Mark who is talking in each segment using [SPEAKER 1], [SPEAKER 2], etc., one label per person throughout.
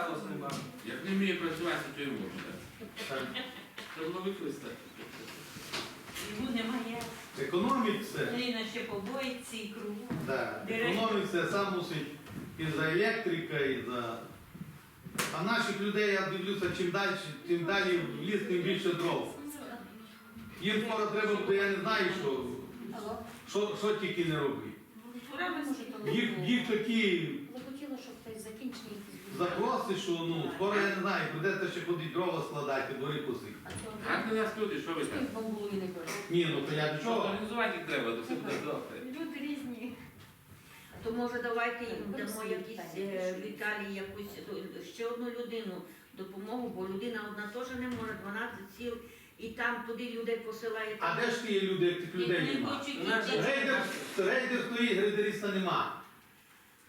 [SPEAKER 1] сталося нема.
[SPEAKER 2] Як не вміє працювати, то й можна. Це було використати.
[SPEAKER 3] Йому немає.
[SPEAKER 4] Економить все.
[SPEAKER 3] Ліна ще побоїться і кругу.
[SPEAKER 4] Да.
[SPEAKER 3] Директор.
[SPEAKER 4] Економить все, сам мусить і за електрика, і за. А наших людей, я дивлюся, чим далі, тим далі в ліс, тим більше дров. Їм скоро треба буде, я не знаю, що, що, що тільки не робить. Їх, їх такі
[SPEAKER 5] Ви хотіли, щоб хтось закінчив якісь
[SPEAKER 4] запроси, що ну, скоро я не знаю, придеться ще ходити дрова складати, косити.
[SPEAKER 5] А цього
[SPEAKER 2] Гарні нас люди, що ви там?
[SPEAKER 5] Скільки було і не було.
[SPEAKER 4] Ні, ну то я до
[SPEAKER 2] Що
[SPEAKER 4] чого?
[SPEAKER 2] організувати їх треба, то все буде добре.
[SPEAKER 5] Люди різні.
[SPEAKER 6] То може давайте їм дамо якісь е,
[SPEAKER 5] що?
[SPEAKER 6] Віталій якусь ну, ще одну людину допомогу, бо людина одна теж не може 12 сіл, і там туди людей посилає.
[SPEAKER 4] А де ж ті є люди, як тих людей нема?
[SPEAKER 3] хочуть.
[SPEAKER 4] Рейдер, стоїть, рейдериста нема.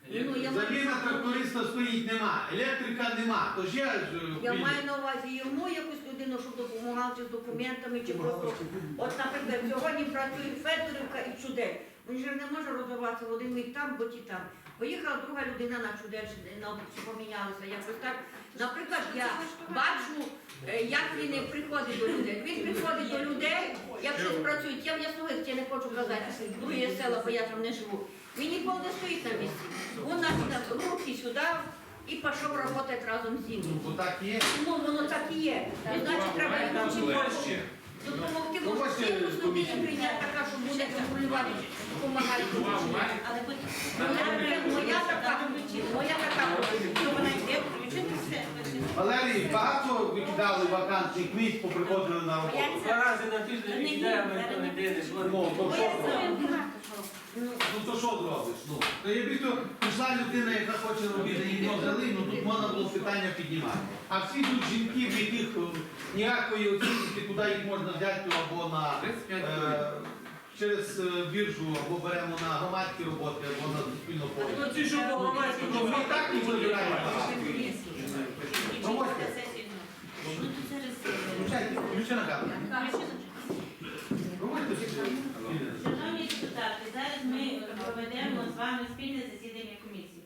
[SPEAKER 6] Ну, я маю-
[SPEAKER 4] Заміна тракториста стоїть нема, електрика нема. То ж я ж е,
[SPEAKER 6] Я маю на увазі йому якусь людину, щоб допомагав чи з документами, чи просто. От, наприклад, сьогодні працює Федорівка і Чудель. Він же не може розвиватися в один мить там, бо ті там. Поїхала друга людина на Чудель, на чи помінялася якось так. Наприклад, я бачу, е, як він не приходить до людей. Він приходить до людей, як щось працюють. Я в Ясновидці не хочу казати, друге села, бо я там не живу. Він ніколи не стоїть на місці. Він нас руки сюди і пішов працювати разом з ними.
[SPEAKER 4] Ну, так є.
[SPEAKER 6] Ну, воно так і є. Ну, значить, треба якось
[SPEAKER 2] Легше.
[SPEAKER 6] допомогти.
[SPEAKER 4] Ну,
[SPEAKER 6] Може, людину прийняти така, що буде контролювати, допомагати.
[SPEAKER 3] Але будь
[SPEAKER 6] Моя, моя така, моя така.
[SPEAKER 3] що вона йде, включити все.
[SPEAKER 4] Валерій, багато викидали вакантних місць, поприходили на роботу.
[SPEAKER 1] Два рази на тиждень йдемо, ніхто не йде,
[SPEAKER 4] Ну, то що Ну то що зробиш? Ну, то якби то прийшла людина, яка хоче робити, її не взяли, ну тут можна було питання піднімати. А всі тут жінки, в яких е, ніякої оцінки, куди їх можна взяти або на е, через е, біржу, або беремо на громадські роботи, або на суспільну
[SPEAKER 1] Ну
[SPEAKER 4] поле.
[SPEAKER 1] ті, що по громадську
[SPEAKER 4] Ну, ми і так не вибираємо. Проводьте.
[SPEAKER 3] Ну, то е,
[SPEAKER 4] Включайте, включена камера. Проводьте собі.
[SPEAKER 3] Депутати, зараз ми проведемо з вами спільне засідання комісії.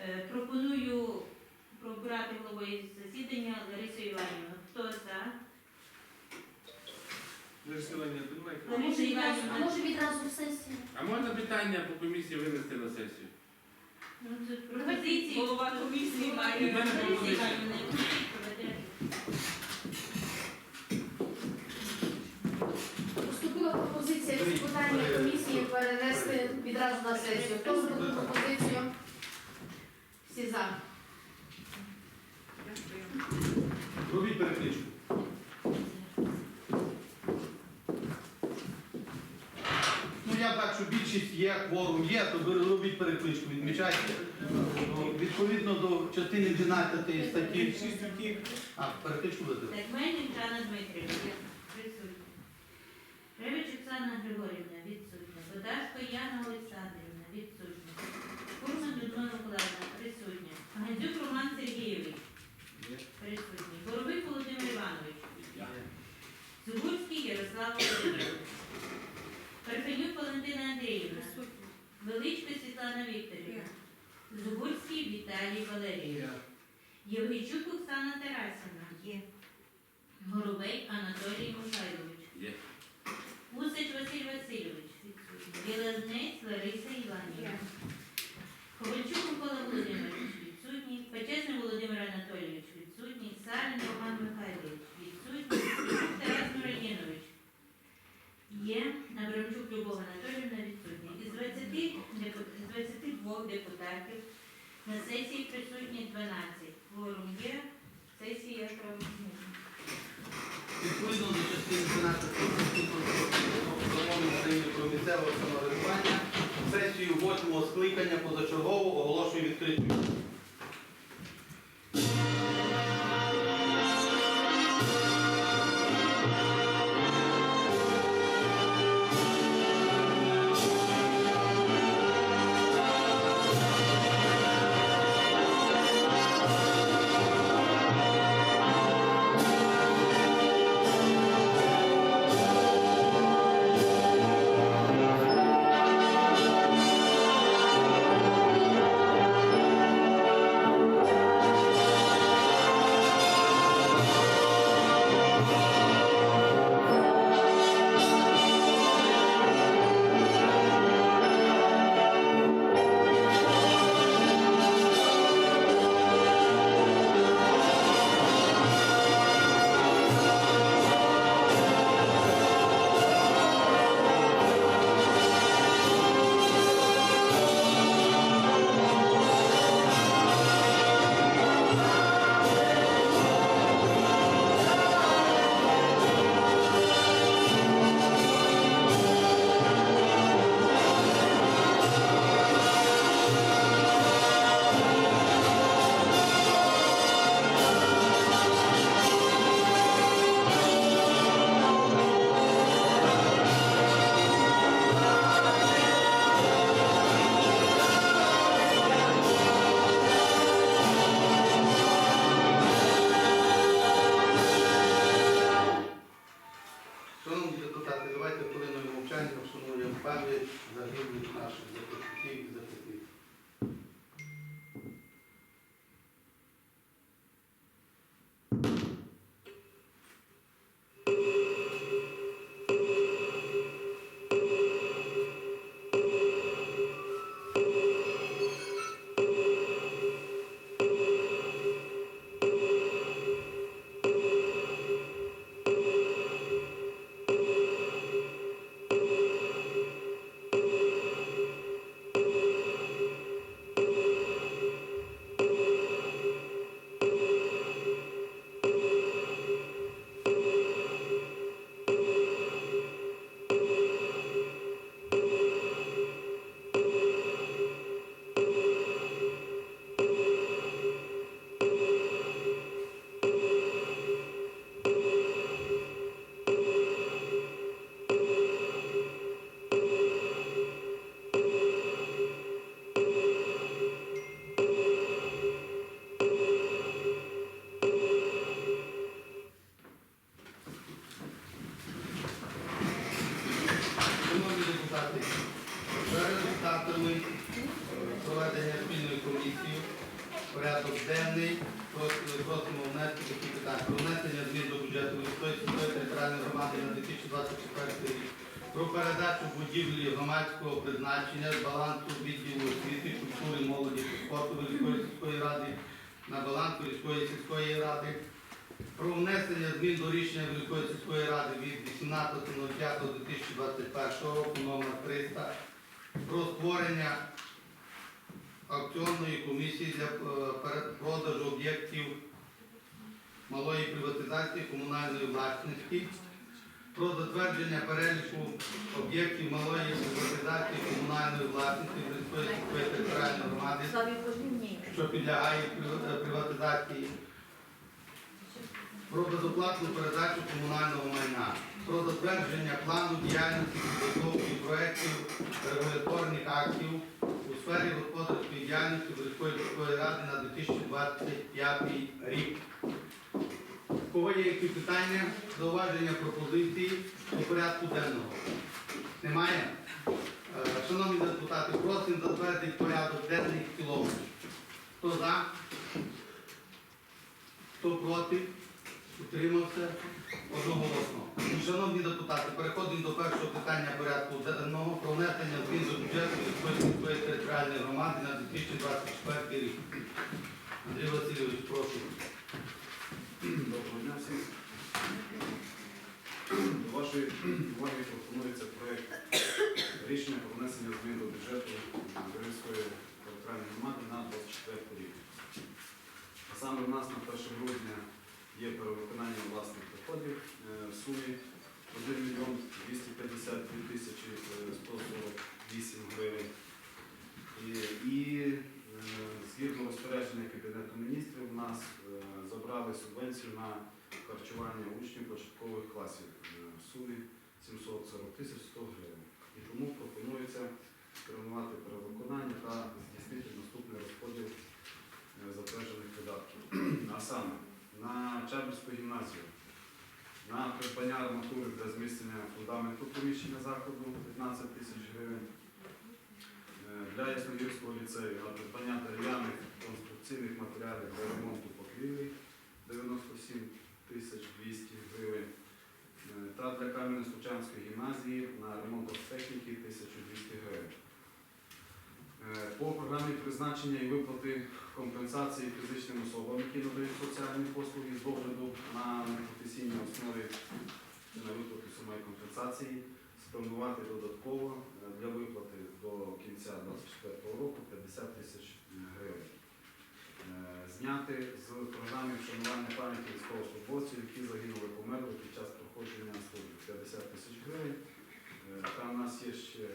[SPEAKER 3] Е, Пропоную пробрати головою засідання Ларису Іванівну. Хто за?
[SPEAKER 5] А може відразу, а може відразу в сесію?
[SPEAKER 2] А можна питання по комісії винести на сесію?
[SPEAKER 3] Ну, це пропозиції.
[SPEAKER 7] Голова комісії має.
[SPEAKER 2] У мене пропозиція.
[SPEAKER 3] Іванівна, проведе.
[SPEAKER 5] Поступила пропозиція від питання комісії перенести сесію. Хто за таку пропозицію? Всі за.
[SPEAKER 4] Робіть перекличку. Ну я так, що більшість є, кворум є, то ви робіть перекличку, відмічайте. Ну, Відповідно до частини 12 статті. А, перекличку.
[SPEAKER 3] Так, Мельник Жанна Дмитрівна, присутня. Ревич Оксана Григорівна, відсутня. Бодашко Яна Олександрівна, депутатів на сесії присутні 12. Форум є. Сесія правознесена.
[SPEAKER 4] Денний просимо внести такі питання. Про внесення змін до бюджету сільської територіальної громади на 2024 рік. Про передачу будівлі громадського призначення з балансу відділу освіти, культури, молоді та спорту Великої сільської ради на баланс Великої сільської ради. Про внесення змін до рішення Великої сільської ради від 18.05.2021 року номер 300 про створення аукціонної комісії для е, продажу об'єктів малої приватизації комунальної власності, про затвердження переліку об'єктів малої приватизації комунальної власності сільської територіальної громади що підлягає е, приватизації, про безоплатну передачу комунального майна, про затвердження плану діяльності підготовки проєктів регуляторних актів сфері господарської діяльності Великої міської ради на 2025 рік. У кого є які питання, зауваження, пропозиції до порядку денного? Немає? Е, Шановні депутати, просимо затвердити порядок денний в цілому. Хто за? Хто проти? Утримався? Одноголосно. Шановні депутати, переходимо до першого питання порядку денного про внесення змін до бюджету сільської територіальної громади на 2024 рік. Андрій Васильович, прошу.
[SPEAKER 7] Доброго дня всім. До вашої уваги пропонується проєкт рішення про внесення змін до бюджету Київської територіальної громади на 24 рік. А саме в нас на 1 грудня є власних доходів е, в сумі 1 мільйон 252 тисячі е, 148 гривень. І, е, згідно розпорядження Кабінету міністрів, у нас е, забрали субвенцію на харчування учнів початкових класів е, в сумі 740 тисяч 100 гривень. І тому пропонується скерувати перевиконання та здійснити наступний розподіл е, затверджених видатків. А саме на Чабельську гімназію на придбання арматури для зміцнення фундаменту приміщення закладу 15 тисяч гривень. Е, Для Ясногірського ліцею на придбання дерев'яних конструкційних матеріалів для ремонту покрівлі 97 тисяч 200 гривень. Е, Та для Кам'янець-Лучанської гімназії на ремонт техніки 1200 гривень. Е, По програмі призначення і виплати компенсації фізичним особам, які надають соціальні послуги з догляду на непрофесійній основі на виплату самої компенсації спланувати додатково е, для виплати до кінця 2024 року 50 тисяч гривень. Е, Зняти з програми вшанування пам'яті військовослужбовців, які загинули, померли під час проходження служби 50 тисяч гривень. Е, Та у нас є ще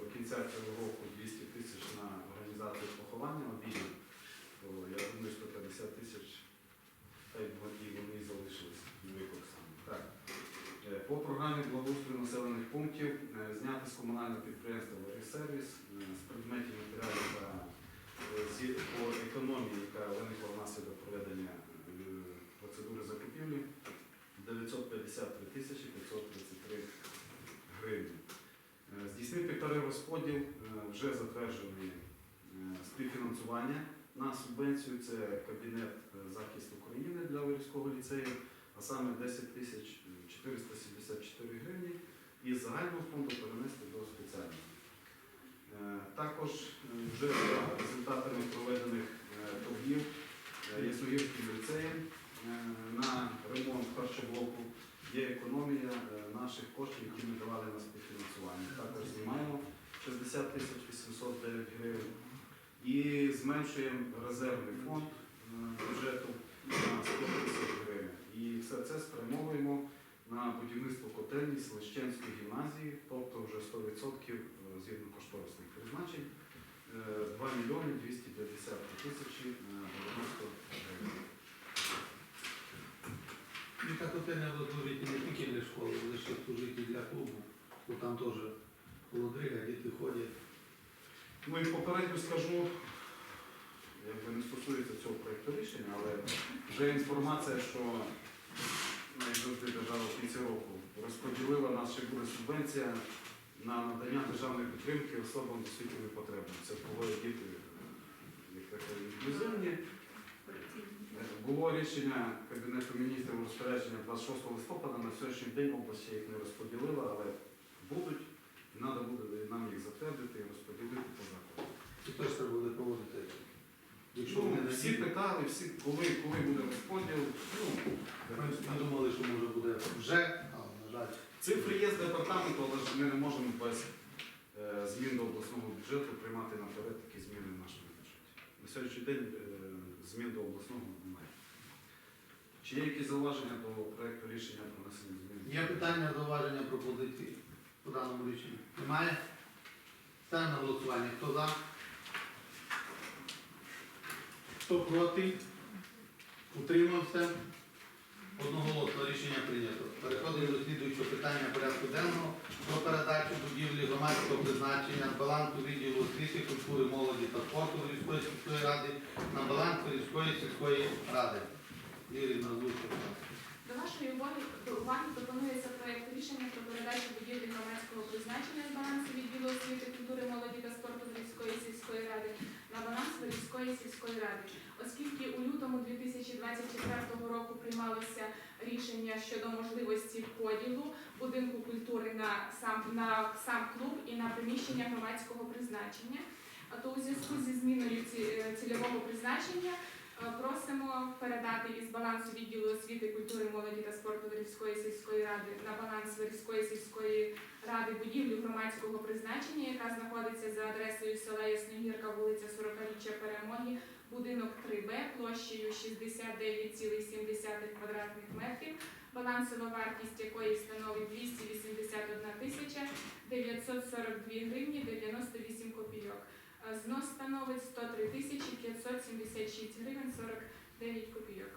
[SPEAKER 7] до кінця цього року 200 тисяч на організацію поховання обідів. То я думаю, що 50 тисяч та й вони і залишилися невикористані. Так. Е, По програмі благоустрою населених пунктів е, зняти з комунального підприємства «Сервіс» з предметів матеріалів та е, по економії, яка виникла внаслідок проведення е, процедури закупівлі 953 тисячі 533 гривні. Здійснити перерозподіл е, вже затверджений е, співфінансування на субвенцію. Це Кабінет е, захисту України для Вирівського ліцею, а саме 10 тисяч 474 гривні із загального фонду перенести до спеціального. Також вже за результатами проведених торгів Ясногірським ліцеєм на ремонт харчоблоку є економія е, наших коштів, які ми давали на співфінансування. Також знімаємо 60 тисяч 809 гривень і зменшуємо резервний фонд е, бюджету на 100 тисяч гривень. І все це спрямовуємо на будівництво котельні Селищенської гімназії, тобто вже 100% згідно кошторисних призначень, е, 2 мільйони 250 тисячі е, 90 гривень.
[SPEAKER 4] І та котельня буде служити не тільки для школи, але ще служити для клубу, бо там теж холодрига, діти ходять.
[SPEAKER 7] Ну і попередньо скажу, якби не стосується цього проєкту рішення, але вже інформація, що завжди держава в кінці року розподілила нас ще буде субвенція на надання державної підтримки особам з освітніми потребами. Це двоє діти, як таке інклюзивні. Було рішення Кабінету міністрів розпорядження 26 листопада. На сьогоднішній день область їх не розподілила, але будуть. Треба буде нам їх затвердити і розподілити по закону.
[SPEAKER 4] Теж треба буде проводити? Якщо
[SPEAKER 7] Ну,
[SPEAKER 4] не
[SPEAKER 7] всі питали, всі, коли, коли буде розподіл. Ну,
[SPEAKER 4] Ми думали, що може буде вже, але на жаль.
[SPEAKER 7] Цифри є з департаменту, але ж ми не можемо без е, змін до обласного бюджету приймати наперед такі зміни в нашому бюджеті. На сьогоднішній день е, змін до обласного немає. Чи є якісь зауваження до проекту рішення про внесення змін?
[SPEAKER 4] Є питання, зауваження, пропозиції по даному рішенню? Немає? Ставимо на голосування. Хто за? Хто проти? Утримався? Одноголосно рішення прийнято. Переходимо до слідуючого питання порядку денного про передачу будівлі громадського призначення балансу відділу освіти, культури, молоді та спорту Львівської сільської ради на баланс Львівської сільської ради.
[SPEAKER 8] До вашої уваги, пропонується проект рішення про передачу будівлі громадського призначення з балансу відділу освіти, культури, молоді та спорту Львівської сільської ради на баланс Львівської сільської ради. Оскільки у лютому 2024 року приймалося рішення щодо можливості поділу будинку культури на сам на сам клуб і на приміщення громадського призначення, а то у зв'язку зі зміною е, цільового призначення Просимо передати із балансу відділу освіти, культури, молоді та спорту Верівської сільської ради на баланс Верівської сільської ради будівлю громадського призначення, яка знаходиться за адресою села Ясногірка, вулиця 40-річчя Перемоги, будинок 3Б площею 69,7 квадратних метрів, балансова вартість якої становить 281 тисяча 942 гривні 98 копійок. Знос становить 103 тисячі 576 гривень 49 копійок.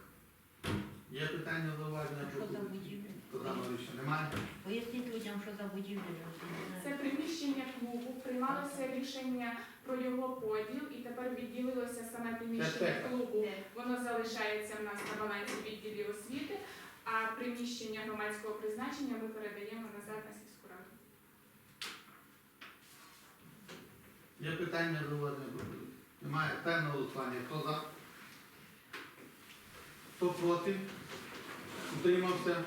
[SPEAKER 4] Є питання, зауваження,
[SPEAKER 6] Що за?
[SPEAKER 4] По даному рішенню немає?
[SPEAKER 6] Поясніть людям, що за не
[SPEAKER 8] Це приміщення клубу, приймалося рішення про його поділ, і тепер відділилося саме приміщення
[SPEAKER 4] Це
[SPEAKER 8] клубу. Воно залишається в нас на балансі відділів освіти, а приміщення громадського призначення ми передаємо назад на
[SPEAKER 4] Є питання, пропозиції? Немає. На голосування. Хто за? Хто проти? Утримався?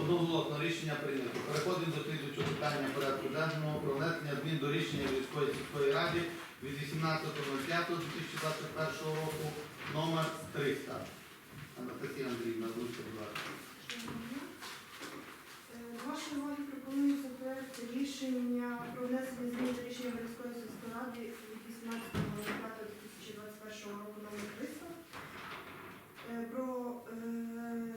[SPEAKER 4] Одноголосно рішення прийнято. Переходимо до слідуючого питання порядку денного про внесення змін до рішення Львівської сільської ради від 18.05.2021 року номер 300. Анастасія Андріївна, будь ласка.
[SPEAKER 9] Е, Вашій увазі пропонується проект рішення про внесення змін до рішення міської сільської ради від 18.05.2021 року номер 300 е, про е,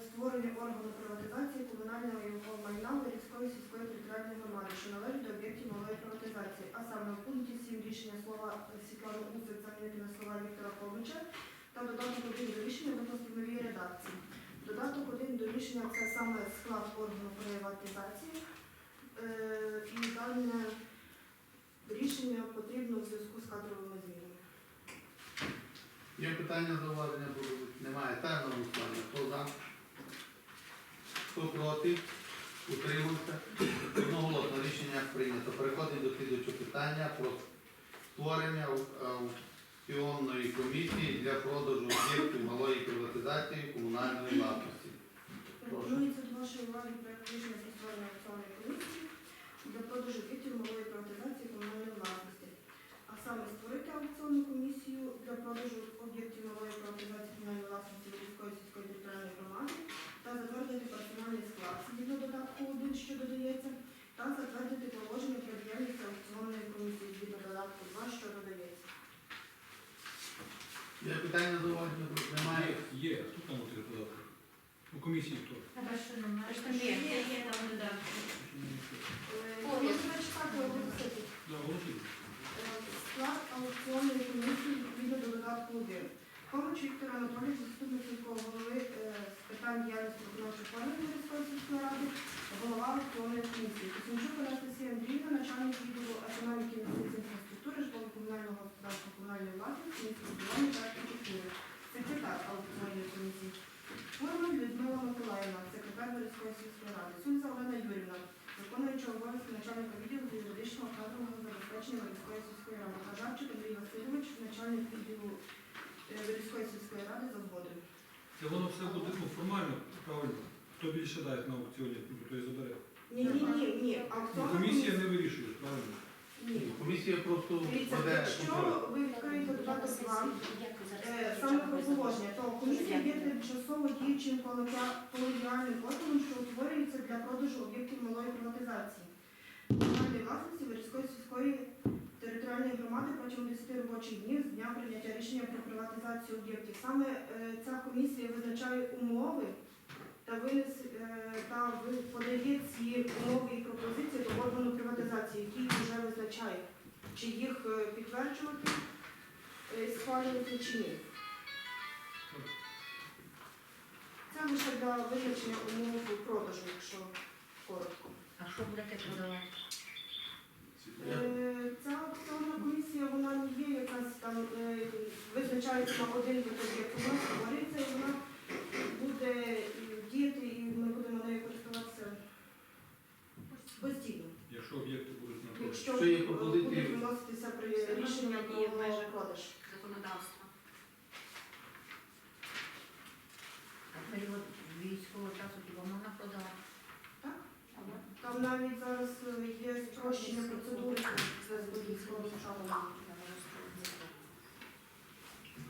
[SPEAKER 9] створення органу приватизації комунального його майна Ларівської сільської територіальної громади, що належить до об'єктів малої приватизації, а саме в пункті 7 рішення слова Світлани Усик замінити на слова Віктора Ковича та додаток 1 до рішення викласти в новій редакції. Додаток один до рішення це саме склад органу приватизації. Е, І дане рішення потрібно в зв'язку з кадровими змінами.
[SPEAKER 4] Є питання, зауваження, пропозиції? Немає. На голосування. Хто за? Хто проти? Утримався? Одноголосно рішення прийнято. Переходимо до слідуючого питання про створення аукціонної комісії для продажу об'єктів малої приватизації комунальної власності.
[SPEAKER 9] Пропонується до вашої уваги проект рішення про створення аукціонної комісії для продажу об'єктів малої приватизації комунальної власності. А саме створити аукціонну комісію для продажу об'єктів малої приватизації комунальної власності Львівської сільської територіальної громади та затвердити персональний склад згідно додатку 1, що додається, та затвердити положення про діяльність аукціонної комісії згідно додатку 2, що додається.
[SPEAKER 4] Є питання, зауваження? Немає.
[SPEAKER 10] Є. Хто там податки? У комісії хто? Да, голосуємо.
[SPEAKER 9] Склад аукціонної комісії відповідно до додатку 1. Ковач Віктор Анатолійович, заступник міського голови е, з питань діяльності виконавчої органів міської сільської ради, голова аукціонної комісії. Космічук Анастасія Андріївна, начальник відділу економіки інвестицій інфраструктури, житлово комунального господарства комунальної власності, містобудування та архітектури, секретар аукціонної комісії. Форма Людмила Миколаївна, секретар Борської сільської ради, Сульза Олена Юрівна, виконуюча обов'язки начальника відділу юридичного кадрового забезпечення Борської сільської ради, Казарчик Андрій Васильович, начальник відділу е, Вирізької сільської ради за згодою.
[SPEAKER 10] Це воно все буде ну, формально, правильно. Хто більше дає на аукціоні, ну, той забере.
[SPEAKER 9] Ні, ні, ні, ні.
[SPEAKER 10] Ну,
[SPEAKER 9] Аукціон
[SPEAKER 10] комісія не вирішує, правильно.
[SPEAKER 9] Ні.
[SPEAKER 4] Комісія просто
[SPEAKER 9] Дивіться,
[SPEAKER 4] веде контроль.
[SPEAKER 9] якщо ви відкриєте додаток 2, е, саме про положення, то комісія є тимчасово діючим колега- колегіальним органом, що утворюється для продажу об'єктів малої приватизації. Комунальної власності Вирізької сільської територіальної громади протягом 10 робочих днів з дня прийняття рішення про приватизацію об'єктів. Саме е, ця комісія визначає умови та винес е, та подає ці умови і пропозиції до органу приватизації, який вже визначає, чи їх е, підтверджувати, е, схвалювати чи ні. Це лише для визначення умов продажу, якщо коротко.
[SPEAKER 6] А що будете продавати?
[SPEAKER 9] Ця аукціонна комісія вона не є якась там визначається на один вид об'єкту. Вона створюється і вона буде е, діяти, і ми будемо нею користуватися постійно.
[SPEAKER 10] Якщо об'єкти
[SPEAKER 9] Якщо
[SPEAKER 4] Що є пропозиції?
[SPEAKER 9] буде виноситися при рішення
[SPEAKER 3] Діє в
[SPEAKER 9] про продаж.
[SPEAKER 3] законодавства.
[SPEAKER 6] А період військового часу хіба можна продавати?
[SPEAKER 9] Так. Там навіть зараз е, є спрощення процедури з військовим шалом.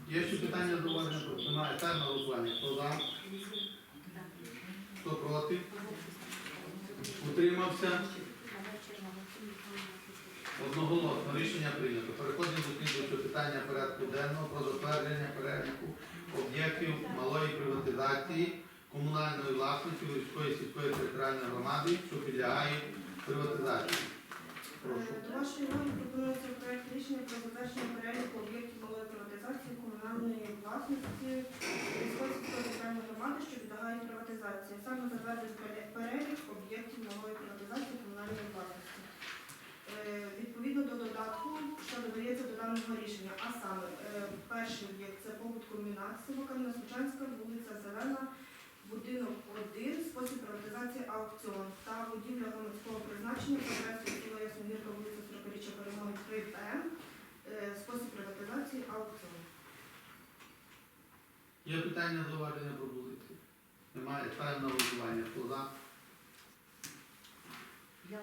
[SPEAKER 4] Є ще питання до вас? Немає. Ставимо на голосування. Хто за? Хто проти? Утримався? Одноголосно рішення прийнято. Переходимо до слідуючого питання порядку денного про затвердження переліку об'єктів малої приватизації комунальної власності Вирської сільської територіальної громади, що підлягають приватизації. Прошу.
[SPEAKER 9] До вашої уваги пропонується проект рішення про затвердження переліку об'єктів малої приватизації комунальної власності військової сільської громади, що підлягають приватизації. Саме затвердив перелік об'єктів малої приватизації комунальної власності. Е, Відповідно до додатку, що додається до даного рішення, а саме е, перший об'єкт це побут комбінат село Кам'яносвічанська, вулиця Зелена, будинок 1, спосіб приватизації аукціон та будівля громадського призначення за адресою села Ясногірка, вулиця 40-річчя перемоги 3 ПМ, е, спосіб приватизації аукціон.
[SPEAKER 4] Є питання зауваження пропозиції? Немає. Ставимо на голосування. Хто за?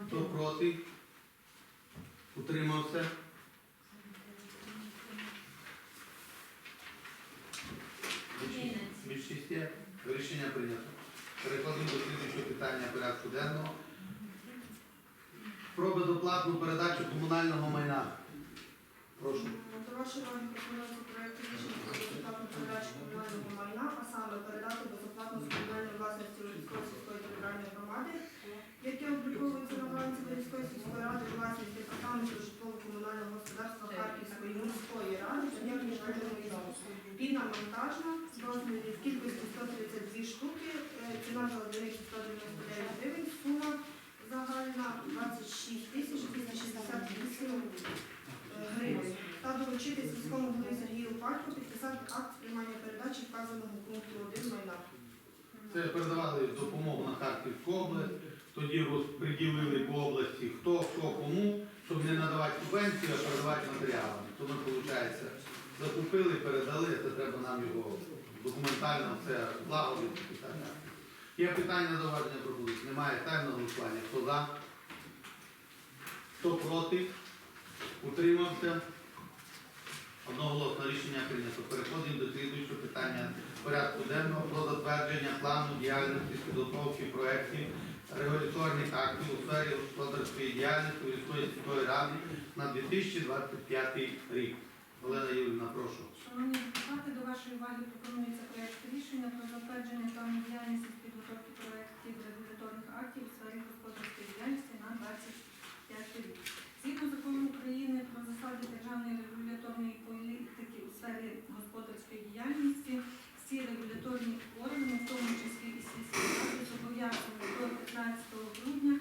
[SPEAKER 4] Хто проти? Утримався? Більшість є. Рішення прийнято. Переходимо до слідчого питання порядку денного. Про безоплатну передачу комунального майна. Прошу.
[SPEAKER 9] До вашої уваги пропонується проект рішення про безоплатну передачу комунального майна, а саме передати безоплатну з комунальної власності Військової територіальної громади, яке обліковується на балансі Військової сільської ради власність департаменту житлово-комунального господарства Харківської міської ради як міжнародного відому. Піна монтажна з розмірі в кількості 132 штуки, е, ціна за одиницю 199 гривень, сума загальна 26 тисяч 268 гривень та доручити сільському голові Сергію Пальку підписати акт приймання передачі вказаного пункту 1 майна.
[SPEAKER 4] Це передавали допомогу на Харківську область, тоді розподілили по області хто, що, кому, щоб не надавати субвенцію, а передавати матеріалами. То ми, виходить, закупили, передали, це треба нам його документально все далі. Є питання зауваження пропозиції? Немає. На голосування. Хто за? Хто проти? Утримався? Одноголосно рішення прийнято. Переходимо до слідуючого питання порядку денного про затвердження плану діяльності з підготовки проєктів регуляторних актів у сфері господарської діяльності Військової сільської ради на 2025 рік. Олена Юрівна, прошу.
[SPEAKER 11] Шановні депутати, до вашої уваги пропонується проект рішення про затвердження плану діяльності з підготовки проєктів регуляторних актів у сфері господарської діяльності на 25 рік. Згідно закону України про засади державної регуляторної політики у сфері господарської діяльності, всі регуляторні органи, в тому числі і сільські ради, зобов'язані до 15 грудня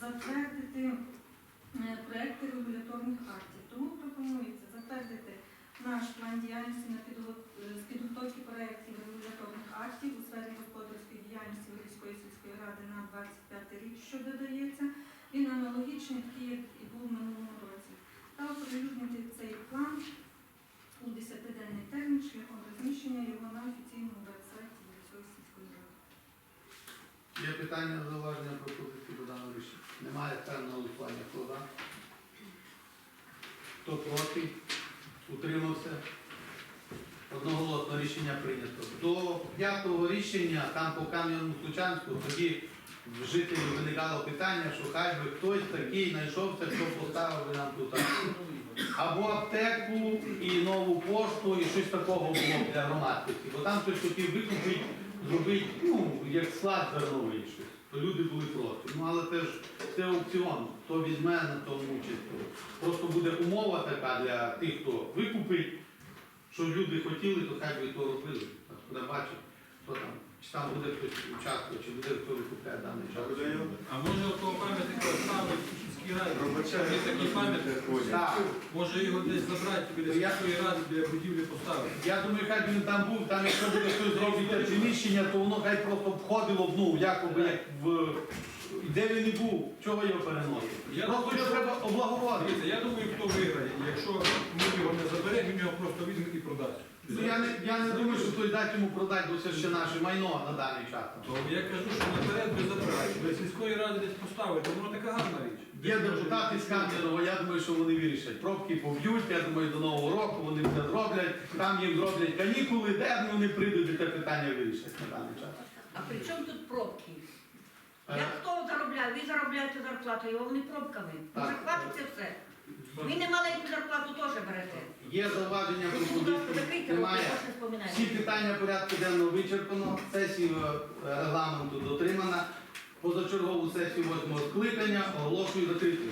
[SPEAKER 11] затвердити е, проекти регуляторних актів. Тому пропонується затвердити наш план діяльності на е, з підготовки проєктів регуляторних актів у сфері господарської діяльності Вирівської сільської ради на 25 рік, що додається. І був в минулому році. Та оприлюднити цей план у 10-денний термін шляхом
[SPEAKER 4] питання, зауваження, пропозиції до даного рішення? Немає ставимо на голосування. Хто за? Хто проти? Утримався? Одноголосно рішення прийнято. До п'ятого рішення, там по Кам'яному Случанську, тоді в жителів виникало питання, що хай би хтось такий знайшовся, хто поставив нам тут або аптеку і нову пошту, і щось такого було для громадськості. Бо там хтось хотів викупити, зробити, ну, як склад зерновий щось. То люди були проти. Ну але це ж це аукціон. Хто візьме на тому участь. Просто буде умова така для тих, хто викупить, що люди хотіли, то хай би то робили. Не бачив, хто там, чи там буде хтось участвувати, чи буде хто викупляє даний час.
[SPEAKER 10] А може отого пам'ятника ставить сільській раді? Є такий пам'ятник.
[SPEAKER 4] Так.
[SPEAKER 10] Може його десь забрати біля
[SPEAKER 4] Я-
[SPEAKER 10] сільської ради, біля будівлі поставити.
[SPEAKER 4] Я думаю, хай він там був, там якщо буде хтось зробити приміщення, то воно хай просто входило в ну, якоби як в. Де він і був, чого його переносити?
[SPEAKER 10] Я
[SPEAKER 4] Просто
[SPEAKER 10] думаю,
[SPEAKER 4] його
[SPEAKER 10] що-
[SPEAKER 4] треба облагородити.
[SPEAKER 10] Дивіться, я думаю, хто виграє. Якщо ми його не заберемо, він його просто візьме і продасть.
[SPEAKER 4] Ну, Я не, я не думаю, що хтось дасть йому продати, бо це ще наше майно на даний час.
[SPEAKER 10] То я кажу, що наперед би забрати. Біля сільської ради десь поставити, воно така гарна річ.
[SPEAKER 4] Є депутати з Кам'янова, я думаю, що вони вирішать. Пробки поб'ють, я думаю, до Нового року вони все зроблять, там їм зроблять канікули, де вони прийдуть і це питання вирішать на даний час.
[SPEAKER 6] А при чому тут пробки?
[SPEAKER 4] Е,
[SPEAKER 6] Як хто заробляє? Ви заробляєте зарплату, його вони пробками. Може
[SPEAKER 4] Так.
[SPEAKER 6] хватиться все. Ви не маленьку зарплату теж берете.
[SPEAKER 4] Є зауваження пропозиції? Немає. Всі питання порядку денного вичерпано, сесія е, регламенту дотримана. Позачергову сесію восьмого скликання оголошую закритою.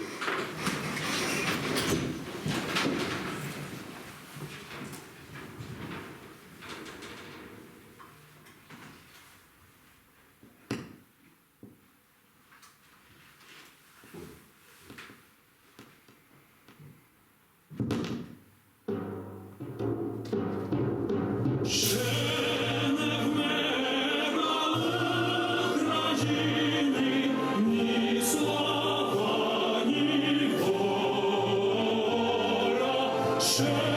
[SPEAKER 4] Shame.